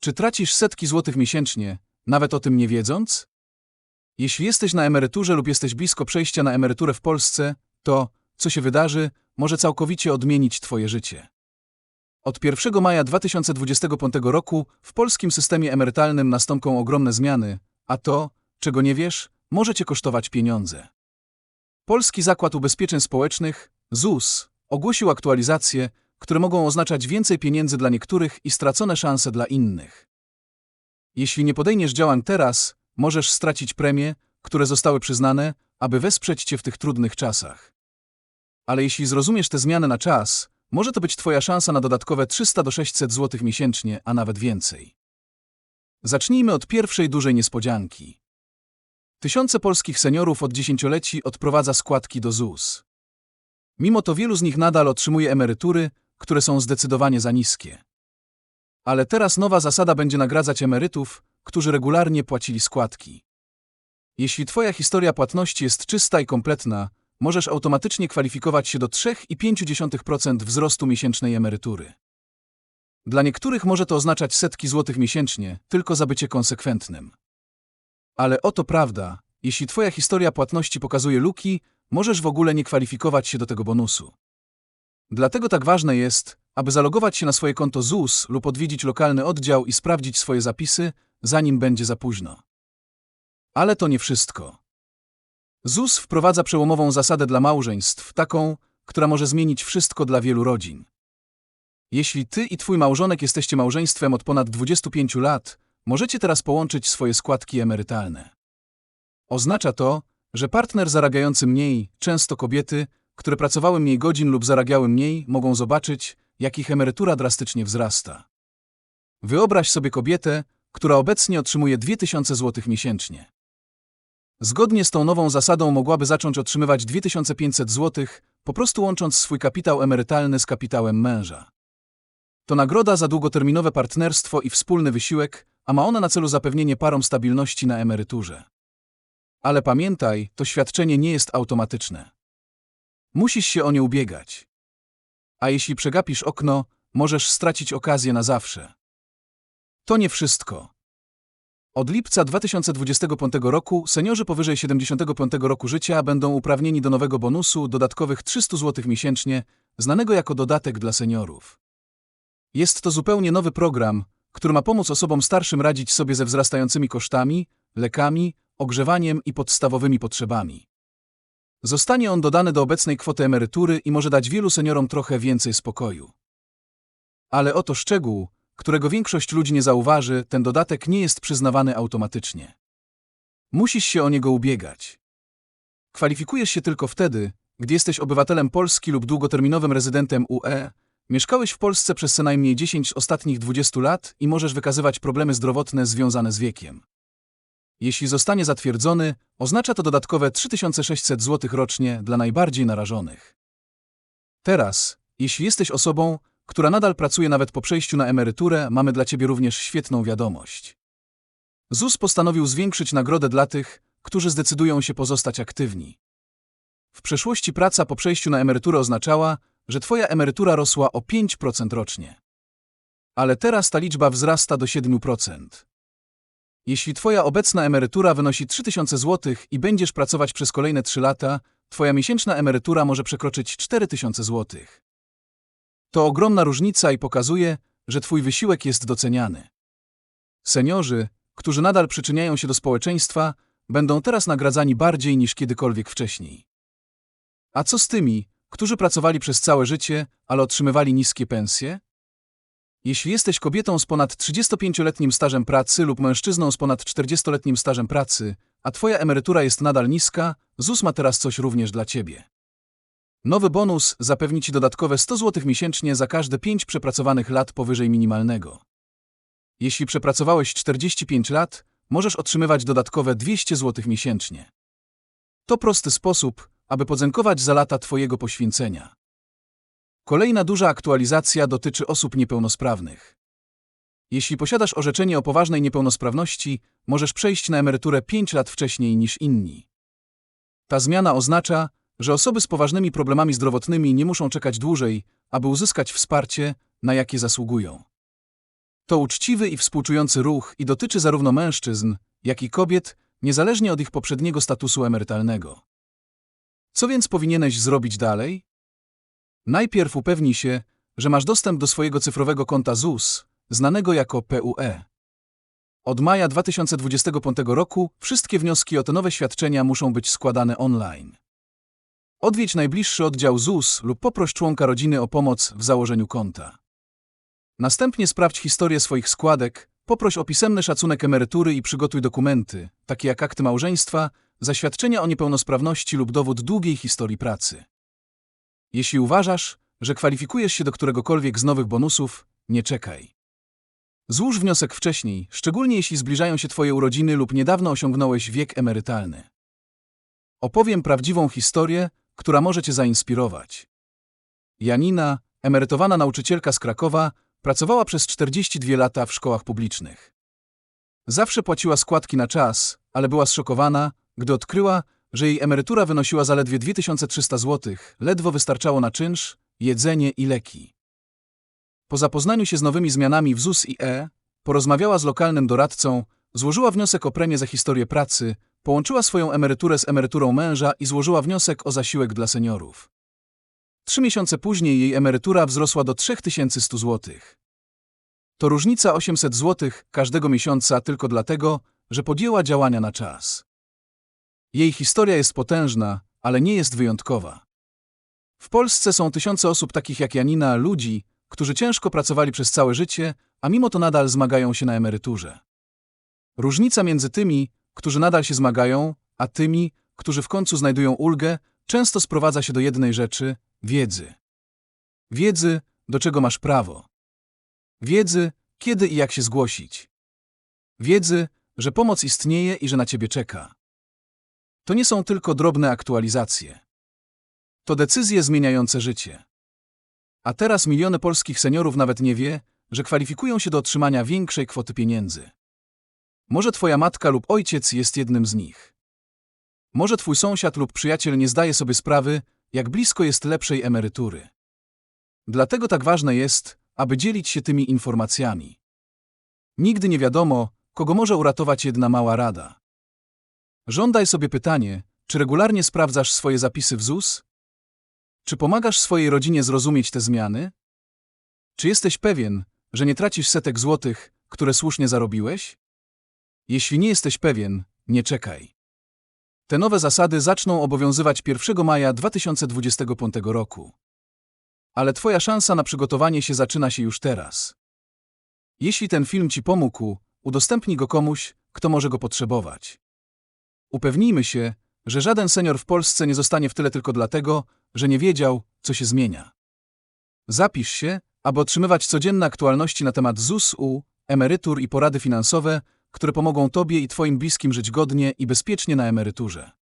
Czy tracisz setki złotych miesięcznie, nawet o tym nie wiedząc? Jeśli jesteś na emeryturze lub jesteś blisko przejścia na emeryturę w Polsce, to, co się wydarzy, może całkowicie odmienić Twoje życie. Od 1 maja 2025 roku w polskim systemie emerytalnym nastąpią ogromne zmiany, a to, czego nie wiesz, może Cię kosztować pieniądze. Polski Zakład Ubezpieczeń Społecznych, ZUS, ogłosił aktualizacje, które mogą oznaczać więcej pieniędzy dla niektórych i stracone szanse dla innych. Jeśli nie podejmiesz działań teraz, możesz stracić premie, które zostały przyznane, aby wesprzeć Cię w tych trudnych czasach. Ale jeśli zrozumiesz te zmiany na czas, może to być Twoja szansa na dodatkowe 300 do 600 zł miesięcznie, a nawet więcej. Zacznijmy od pierwszej dużej niespodzianki. Tysiące polskich seniorów od dziesięcioleci odprowadza składki do ZUS. Mimo to wielu z nich nadal otrzymuje emerytury, które są zdecydowanie za niskie. Ale teraz nowa zasada będzie nagradzać emerytów, którzy regularnie płacili składki. Jeśli Twoja historia płatności jest czysta i kompletna, możesz automatycznie kwalifikować się do 3,5% wzrostu miesięcznej emerytury. Dla niektórych może to oznaczać setki złotych miesięcznie, tylko za bycie konsekwentnym. Ale oto prawda, jeśli Twoja historia płatności pokazuje luki, możesz w ogóle nie kwalifikować się do tego bonusu. Dlatego tak ważne jest, aby zalogować się na swoje konto ZUS lub odwiedzić lokalny oddział i sprawdzić swoje zapisy, zanim będzie za późno. Ale to nie wszystko. ZUS wprowadza przełomową zasadę dla małżeństw, taką, która może zmienić wszystko dla wielu rodzin. Jeśli ty i twój małżonek jesteście małżeństwem od ponad 25 lat, możecie teraz połączyć swoje składki emerytalne. Oznacza to, że partner zarabiający mniej, często kobiety, które pracowały mniej godzin lub zarabiały mniej, mogą zobaczyć, jak ich emerytura drastycznie wzrasta. Wyobraź sobie kobietę, która obecnie otrzymuje 2000 zł miesięcznie. Zgodnie z tą nową zasadą mogłaby zacząć otrzymywać 2500 zł, po prostu łącząc swój kapitał emerytalny z kapitałem męża. To nagroda za długoterminowe partnerstwo i wspólny wysiłek, a ma ona na celu zapewnienie parom stabilności na emeryturze. Ale pamiętaj, to świadczenie nie jest automatyczne. Musisz się o nie ubiegać. A jeśli przegapisz okno, możesz stracić okazję na zawsze. To nie wszystko. Od lipca 2025 roku seniorzy powyżej 75 roku życia będą uprawnieni do nowego bonusu dodatkowych 300 zł miesięcznie, znanego jako dodatek dla seniorów. Jest to zupełnie nowy program, który ma pomóc osobom starszym radzić sobie ze wzrastającymi kosztami, lekami, ogrzewaniem i podstawowymi potrzebami. Zostanie on dodany do obecnej kwoty emerytury i może dać wielu seniorom trochę więcej spokoju. Ale oto szczegół, którego większość ludzi nie zauważy, ten dodatek nie jest przyznawany automatycznie. Musisz się o niego ubiegać. Kwalifikujesz się tylko wtedy, gdy jesteś obywatelem Polski lub długoterminowym rezydentem UE, mieszkałeś w Polsce przez co najmniej 10 z ostatnich 20 lat i możesz wykazywać problemy zdrowotne związane z wiekiem. Jeśli zostanie zatwierdzony, oznacza to dodatkowe 3600 zł rocznie dla najbardziej narażonych. Teraz, jeśli jesteś osobą, która nadal pracuje nawet po przejściu na emeryturę, mamy dla Ciebie również świetną wiadomość. ZUS postanowił zwiększyć nagrodę dla tych, którzy zdecydują się pozostać aktywni. W przeszłości praca po przejściu na emeryturę oznaczała, że Twoja emerytura rosła o 5% rocznie. Ale teraz ta liczba wzrasta do 7%. Jeśli Twoja obecna emerytura wynosi 3000 zł i będziesz pracować przez kolejne 3 lata, Twoja miesięczna emerytura może przekroczyć 4000 zł. To ogromna różnica i pokazuje, że Twój wysiłek jest doceniany. Seniorzy, którzy nadal przyczyniają się do społeczeństwa, będą teraz nagradzani bardziej niż kiedykolwiek wcześniej. A co z tymi, którzy pracowali przez całe życie, ale otrzymywali niskie pensje? Jeśli jesteś kobietą z ponad 35-letnim stażem pracy lub mężczyzną z ponad 40-letnim stażem pracy, a Twoja emerytura jest nadal niska, ZUS ma teraz coś również dla Ciebie. Nowy bonus zapewni Ci dodatkowe 100 zł miesięcznie za każde 5 przepracowanych lat powyżej minimalnego. Jeśli przepracowałeś 45 lat, możesz otrzymywać dodatkowe 200 zł miesięcznie. To prosty sposób, aby podziękować za lata Twojego poświęcenia. Kolejna duża aktualizacja dotyczy osób niepełnosprawnych. Jeśli posiadasz orzeczenie o poważnej niepełnosprawności, możesz przejść na emeryturę 5 lat wcześniej niż inni. Ta zmiana oznacza, że osoby z poważnymi problemami zdrowotnymi nie muszą czekać dłużej, aby uzyskać wsparcie, na jakie zasługują. To uczciwy i współczujący ruch i dotyczy zarówno mężczyzn, jak i kobiet, niezależnie od ich poprzedniego statusu emerytalnego. Co więc powinieneś zrobić dalej? Najpierw upewnij się, że masz dostęp do swojego cyfrowego konta ZUS, znanego jako PUE. Od maja 2025 roku wszystkie wnioski o te nowe świadczenia muszą być składane online. Odwiedź najbliższy oddział ZUS lub poproś członka rodziny o pomoc w założeniu konta. Następnie sprawdź historię swoich składek, poproś o pisemny szacunek emerytury i przygotuj dokumenty, takie jak akty małżeństwa, zaświadczenia o niepełnosprawności lub dowód długiej historii pracy. Jeśli uważasz, że kwalifikujesz się do któregokolwiek z nowych bonusów, nie czekaj. Złóż wniosek wcześniej, szczególnie jeśli zbliżają się Twoje urodziny lub niedawno osiągnąłeś wiek emerytalny. Opowiem prawdziwą historię, która może Cię zainspirować. Janina, emerytowana nauczycielka z Krakowa, pracowała przez 42 lata w szkołach publicznych. Zawsze płaciła składki na czas, ale była zszokowana, gdy odkryła, że jej emerytura wynosiła zaledwie 2300 zł, ledwo wystarczało na czynsz, jedzenie i leki. Po zapoznaniu się z nowymi zmianami w ZUS i E, porozmawiała z lokalnym doradcą, złożyła wniosek o premię za historię pracy, połączyła swoją emeryturę z emeryturą męża i złożyła wniosek o zasiłek dla seniorów. Trzy miesiące później jej emerytura wzrosła do 3100 zł. To różnica 800 zł każdego miesiąca tylko dlatego, że podjęła działania na czas. Jej historia jest potężna, ale nie jest wyjątkowa. W Polsce są tysiące osób takich jak Janina, ludzi, którzy ciężko pracowali przez całe życie, a mimo to nadal zmagają się na emeryturze. Różnica między tymi, którzy nadal się zmagają, a tymi, którzy w końcu znajdują ulgę, często sprowadza się do jednej rzeczy wiedzy. Wiedzy, do czego masz prawo. Wiedzy, kiedy i jak się zgłosić. Wiedzy, że pomoc istnieje i że na ciebie czeka. To nie są tylko drobne aktualizacje. To decyzje zmieniające życie. A teraz miliony polskich seniorów nawet nie wie, że kwalifikują się do otrzymania większej kwoty pieniędzy. Może twoja matka lub ojciec jest jednym z nich. Może twój sąsiad lub przyjaciel nie zdaje sobie sprawy, jak blisko jest lepszej emerytury. Dlatego tak ważne jest, aby dzielić się tymi informacjami. Nigdy nie wiadomo, kogo może uratować jedna mała rada. Żądaj sobie pytanie, czy regularnie sprawdzasz swoje zapisy w ZUS? Czy pomagasz swojej rodzinie zrozumieć te zmiany? Czy jesteś pewien, że nie tracisz setek złotych, które słusznie zarobiłeś? Jeśli nie jesteś pewien, nie czekaj. Te nowe zasady zaczną obowiązywać 1 maja 2025 roku. Ale Twoja szansa na przygotowanie się zaczyna się już teraz. Jeśli ten film Ci pomógł, udostępnij go komuś, kto może go potrzebować. Upewnijmy się, że żaden senior w Polsce nie zostanie w tyle tylko dlatego, że nie wiedział, co się zmienia. Zapisz się, aby otrzymywać codzienne aktualności na temat ZUS-U, emerytur i porady finansowe, które pomogą Tobie i Twoim bliskim żyć godnie i bezpiecznie na emeryturze.